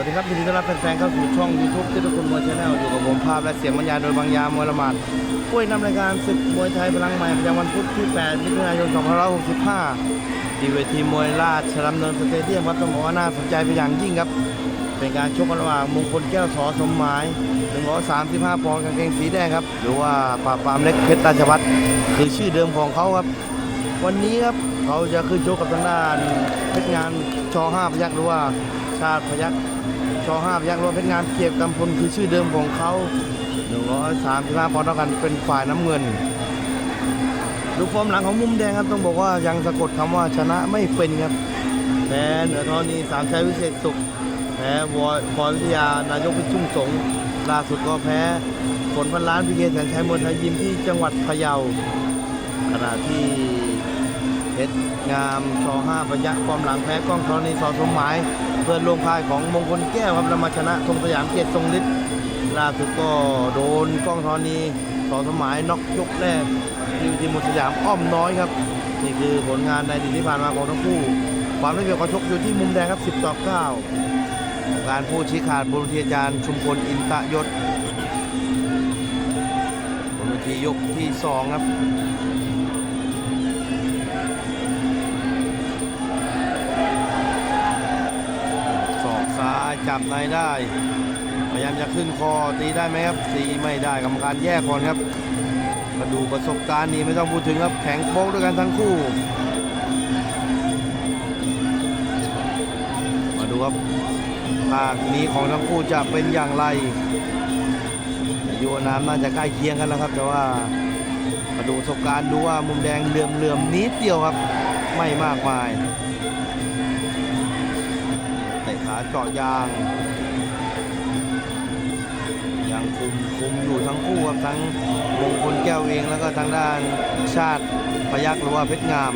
วัสดีครับยินดีต้อนรับแฟนๆเข้าสู่ช่อง YouTube ที่ทุกคนมวยชาแนลอยู่กับผมภาพและเสียงบรรยายโดยบางยามวยละหมาดผู้นำรายการศึกมวยไทยพลังใหม่ประจำวันพุธที่ 8 มิถุนายน 2565 ที่เวทีมวยราชดำเนินสเตเดียมครับต้องบอกว่าน่าสนใจเป็นอย่างยิ่งครับ เป็นการชกระหว่างมงคลแก้วสอสมหมาย 135 ปอนด์กางเกงสีแดงครับ หรือว่าปราบปรามเล็กเพชรราชพัฒน์คือชื่อเดิมของเขาครับ วันนี้ครับเขาจะขึ้นชกกับทางด้านเพชรงานช5พยักษ์หรือว่าชาติพยักษ์ ช5พยักษ์หรือว่าเพชรงานเกียรติกำพลคือชื่อเดิมของเขา135ปอนด์เท่ากันเป็นฝ่ายน้ำเงิน ดูฟอร์มหลังของมุมแดงครับต้องบอกว่ายังสะกดคำว่าชนะไม่เป็นครับแพ้เหนือทอนีสามชัยวิเศษสุขแพ้วอยพรวิทยานายกพิจุ่งสงล่าสุดก็แพ้ผลพันล้านพิเกแสนชัยมวยไทยยิมที่จังหวัดพะเยาขณะที่เพชรงามชอห้าพยักความหลังแพ้กล้องธรณีสอสมหมาย พื่อนลงพายของมงคลแก้วครับแล้วมาชนะธงสยามเกียรติทรงฤทธิ์ล่าสุดก็โดนกล้องธรณีสอสมหมายน็อกยกแรกที่ทีมมุสยามอ้อมน้อยครับ นี่คือผลงานในดีตที่ผ่านมาของทั้งคู่ ความได้เปรียบของชกอยู่ที่มุมแดงครับ 10 ต่อ 9 การผู้ชี้ขาดบนเวทีอาจารย์ชุมพลอินตะยศบนเวทียกที่ 2 ครับายจับในได้พยายามจะขึ้นคอตีได้ไหมครับตีไม่ได้กรรมการแยกก่อนครับมาดูประสบการณ์นี่ไม่ต้องพูดถึงครับแข็งโป๊กด้วยกันทั้งคู่ มาดูครับภาคนี้ของทั้งคู่จะเป็นอย่างไรอายุนามน่าจะใกล้เคียงกันแล้วครับ แต่ว่ามาดูประสบการณ์ดูว่ามุมแดงเหลื่อมเหลื่อมๆนิดเดียวครับ ไม่มากมาย เตะขาเจาะยาง ยังคุมคุมอยู่ทั้งคู่ครับทั้งมงคลแก้วเองแล้วก็ทางด้านชาติพยักหรือว่าเพชรงาม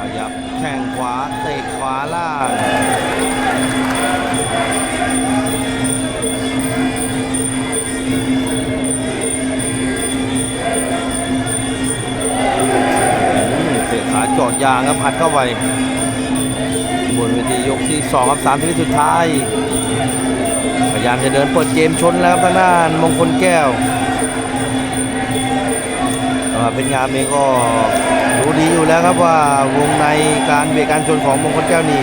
พยับแข้งขวาเตะขวาล่างเตะขาเจาะยางครับอัดเข้าไป นเวทียกที่สองครับสามทีสุดท้าย พยายามจะเดินเปิดเกมชนแล้วครับทางด้านมงคลแก้วเป็นงามเองก็รู้ดีอยู่แล้วครับว่าวงในการเบียดการชนของมงคลแก้วนี่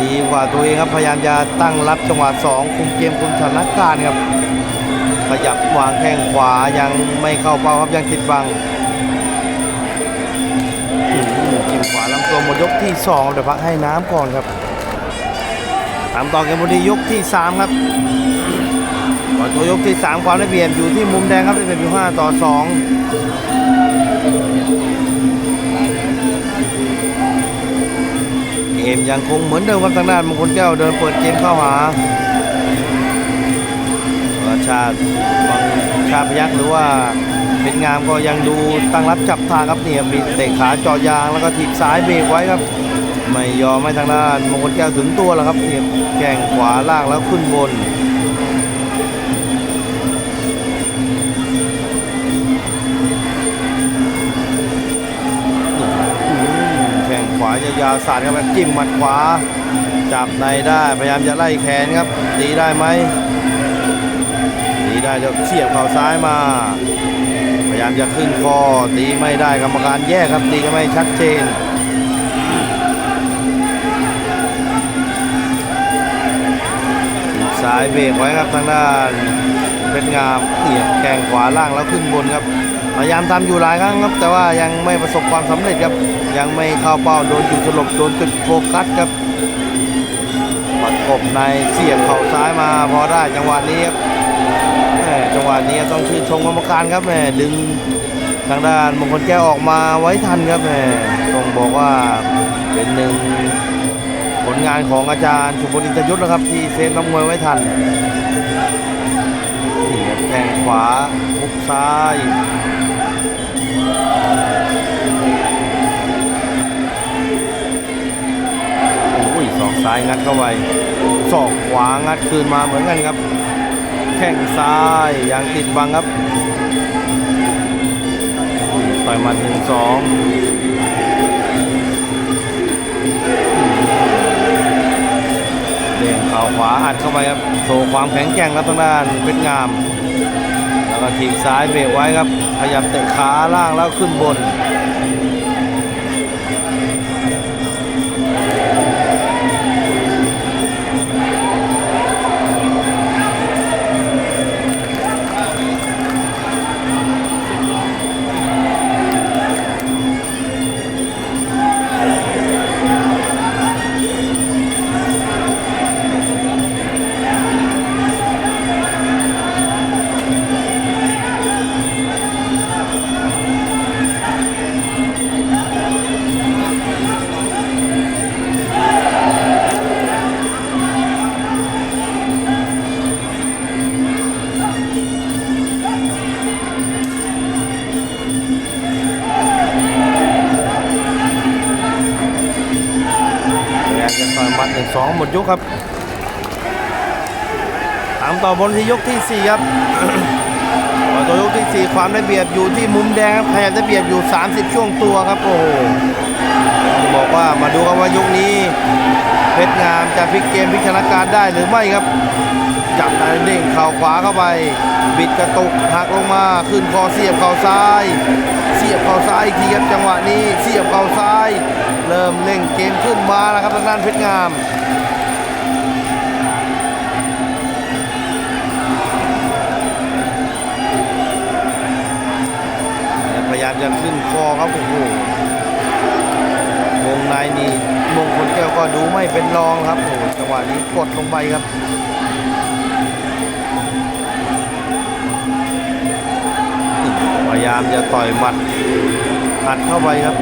ดีกว่าตัวเองครับพยายามจะตั้งรับจังหวะสองคุมเกมคุมสถานการณ์ครับขยับวางแข้งขวายังไม่เข้าเป้าครับยังติดบัง หือจิ้มขวาลำตัวหมดยกที่สองเดี๋ยวพักให้น้ำก่อนครับตามต่อเกมบุรียกที่ 3 ครับก่อนตัวยกที่ 3 ความได้เปรียบอยู่ที่มุมแดงครับได้เปรียบอยู่5ต่อ 2 เกมยังคงเหมือนเดิมครับทางด้านมงคลแก้วเดินเปิดเกมเข้าหาราชาติบางชาพยักษ์หรือว่า เป็นงามก็ยังดูตั้งรับจับทางครับเนี่ยมีเตะขาจาะยางแล้วก็ถีบซ้ายเบรกไว้ครับ ไม่ยอมให้ทางด้านมงคลแก้วถึงตัวแล้วครับเทียแข่งขวาล่างแล้วขึ้นบนแข่งขวายาวๆสาดเข้าไปจิ้มหมัดขวา จับในได้พยายามจะไล่แขนครับตีได้ไหมตีได้จะเสียบเข่าซ้ายมาามจะขึ้นคอตีไม่ได้กรรมการแยกครับตีก็ไม่ชัดเจนซ้ายเบรกไว้ครับทางด้านเป็นงามเอียบแข้งขวาล่างแล้วขึ้นบนครับพยายามทำอยู่หลายครั้งครับ แต่ว่ายังไม่ประสบความสำเร็จครับ ยังไม่เข้าเป้าโดนจุดสลบโดนจุดโฟกัสครับปัดกบในเสียบเข่าซ้ายมาพอได้จังหวะนี้ครับ จังหวะนี้ต้องชื่นชมกรรมการครับแม่ดึงทางด้านมงคลแก้วออกมาไว้ทันครับแม่ต้องบอกว่าเป็นหนึ่งผลงานของอาจารย์ชุมพลอินทรยุทธ์นะครับ ที่เซฟน้ำมวยไว้ทันนี่ครับแทงขวาหุกซ้ายโอ้ยศอกซ้ายงัดเข้าไปศอกขวางัดคืนมาเหมือนกันครับ แข้งซ้ายยังติดบังครับ ต่อยมัดหนึ่งสองเร่งข่าวขวาอัดเข้าไปครับ โชว์ความแข็งแกร่งครับทางด้านเพชรงาม แล้วก็ทีมซ้ายเบรกไว้ครับขยับเตะขาล่างแล้วขึ้นบน หมดยกครับตามต่อบนที่ยกที่สี่ครับต่อตัวยกที่สี่ความได้เปรียบอยู่ที่มุมแดงครับพยายามได้เปรียบอยู่ 30 ช่วงตัวครับโอ้โหบอกว่ามาดูกันว่ายกนี้เพชรงามจะพลิกเกมพลิกสถาการได้หรือไม่ครับจับนายเด้งเข่าขวาเข้าไป บิดกระตุกหักลงมาขึ้นคอเสียบเข่าซ้าย เสียบเข่าซ้ายอีกทีครับจังหวะนี้เสียบเข่าซ้าย เริ่มเร่งเกมขึ้นมาแล้วครับทางด้านเพชรงามามจะขึ้นคอครับโอ้โหวงในนี่มงคลแก้วก็ดูไม่เป็นรองครับโอ้โหจังหวะนี้กดลงไปครับพยายามจะต่อยหมัดอัดเข้าไปครับ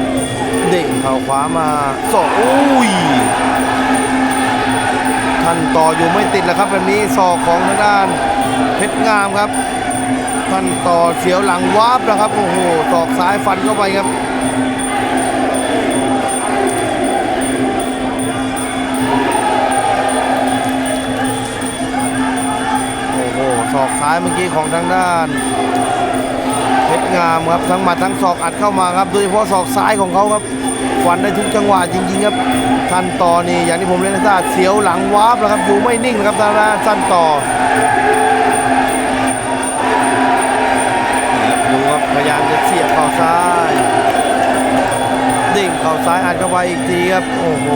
เด้งเข่าขวามาสอกอุ้ยท่านต่ออยู่ไม่ติดแล้วครับแบบนี้ศอกของทางด้านเพชรงามครับ ท่านต่อเสียวหลังวาบนะครับโอ้โหศอกซ้ายฟันเข้าไปครับโอ้โหศอกซ้ายเมื่อกี้ของทางด้านเพชรงามครับทั้งหมัดทั้งศอกอัดเข้ามาครับโดยเฉพาะศอกซ้ายของเขาครับฟันได้ทุกจังหวะจริงๆครับท่านต่อนี่อย่างที่ผมเรียนให้ทราบเสียวหลังวาบแล้วครับอยู่ไม่นิ่งนะครับทางด้านสั้นต่อ พยายามจะเสียบเข่าซ้ายดิ่งเข่าซ้ายอัดเข้าไปอีกทีครับ โอ้โห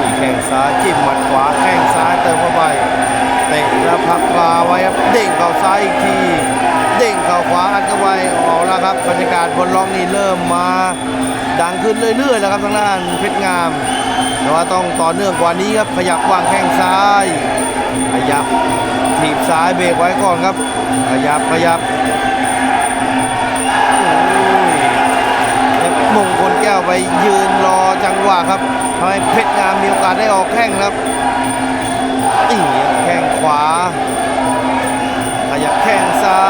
นี่แข้งซ้ายจิ้มหมัดขวาแข้งซ้ายเติมเข้าไปเตะแล้วพักปลาไว้ครับเด้งเข่าซ้ายอีกทีเด้งเข่าขวาอัดเข้าไปออกแล้วครับบรรยากาศบนล็อกนี่เริ่มมา ดังขึ้นเรื่อยๆแล้วครับทางด้านเพชรงาม แต่ว่าต้องต่อเนื่องกว่านี้ครับขยับวางแข้งซ้ายขยับถีบซ้ายเบรกไว้ก่อนครับขยับขยับโอ้ยมงคลแก้วไปยืนรอจังหวะครับทำให้เพชรงามมีโอกาสได้ออกแข้งครับนี่ครับแข้งขวาขยับแข้งซ้า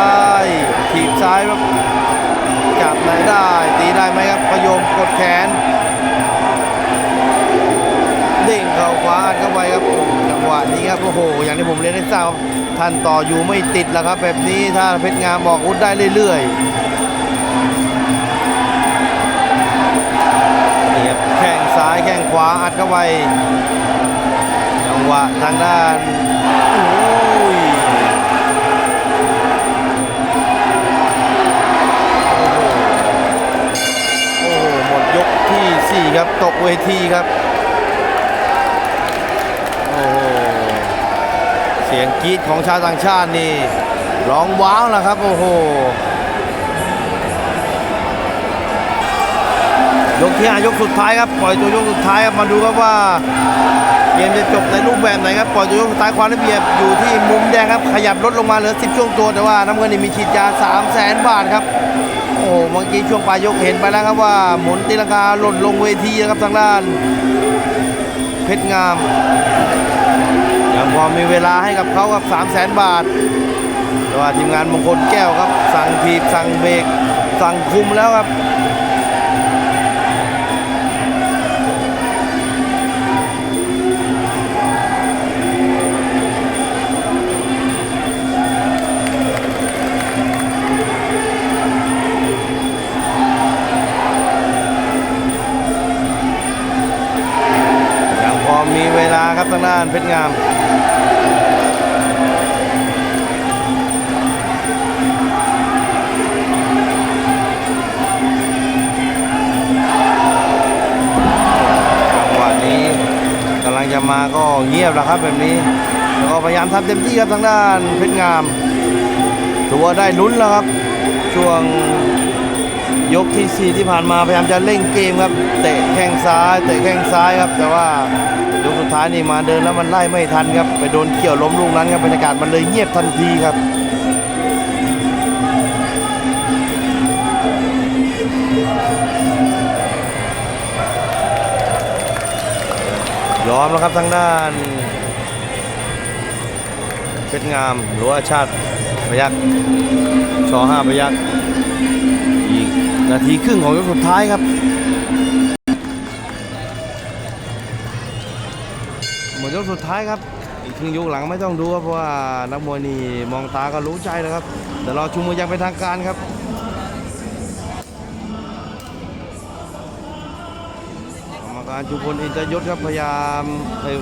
ยถีบซ้ายครับจับไหนได้ตีได้ไหมครับประโยมกดแขนาขวาอัดเข้าไปครับจังหวะนี้ครับโอ้โห อย่างที่ผมเรียนให้ทราบท่านต่ออยู่ไม่ติดแล้วครับ แบบนี้ถ้าเพชรงามบอกอุดได้เรื่อยๆนี่ครับแข้งซ้ายแข้งขวาอัดเข้าไปจังหวะทางด้านยโอ้โหโอ้โหหมดยกที่สี่ครับ ตกเวทีครับ โอ้โห เสียงกรี๊ดของชาวต่างชาตินี่ร้องว้าวแล้วครับ โอ้โหยกที่ห้ายกสุดท้ายครับปล่อยตัวยกสุดท้ายครับมาดูครับว่าเกมจะจบในรูปแบบไหนครับปล่อยตัวยกสุดท้ายความได้เปรียบอยู่ที่มุมแดงครับ ขยับลดลงมาเหลือ 10 ช่วงตัวแต่ว่าน้ำเงินนี่มีฉีดยา 3 0 0แสนบาทครับโอ้โหเมื่อกี้ช่วงปลายยกเห็นไปแล้วครับว่าหมุนตีลังกาหล่นลงเวทีนะครับทางด้าน เพชรงาม ยังพอมีเวลาให้กับเขากับ3 0 0แสนบาทแต่ว่าทีมงานมงคลแก้วครับ สั่งทีบสั่งเบรกสั่งคุมแล้วครับมีเวลาครับทางด้านเพชรงาม มาก็เงียบแล้วครับแบบนี้แล้วก็พยายามทำเต็มที่ครับทางด้านเพชรงามถือว่าได้ลุ้นแล้วครับ ช่วงยกที่ 4 ที่ผ่านมาพยายามจะเล่นเกมครับ เตะแข้งซ้ายเตะแข้งซ้ายครับ แต่ว่ายกสุดท้ายนี่มาเดินแล้วมันไล่ไม่ทันครับ ไปโดนเกี่ยวล้มลูกนั้นครับบรรยากาศมันเลยเงียบทันทีครับ อมแล้วครับทางด้านเพชรงามหรือว่าชาติพยักชอห้าพยักอีกนาทีครึ่งของยกสุดท้ายครับหมดยกสุดท้ายครับอีกครึ่งยกหลังไม่ต้องดูครับเพราะว่านักมวยนี่มองตาก็รู้ใจแล้วครับเดี๋ยวรอชูมืออยังเป็นทางการครับ การชูพลอินทรยศครับพยายาม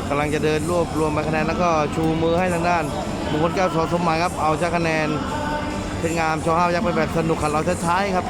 กำลังจะเดินรวบรวมใบคะแนนแล้วก็ชูมือให้ทางด้านมงคลแก้วสอสมหมายครับเอาชนะคะแนนเพชรงามชอห้ายักษ์ไปแบบสนุกขันเราท้ายๆครับ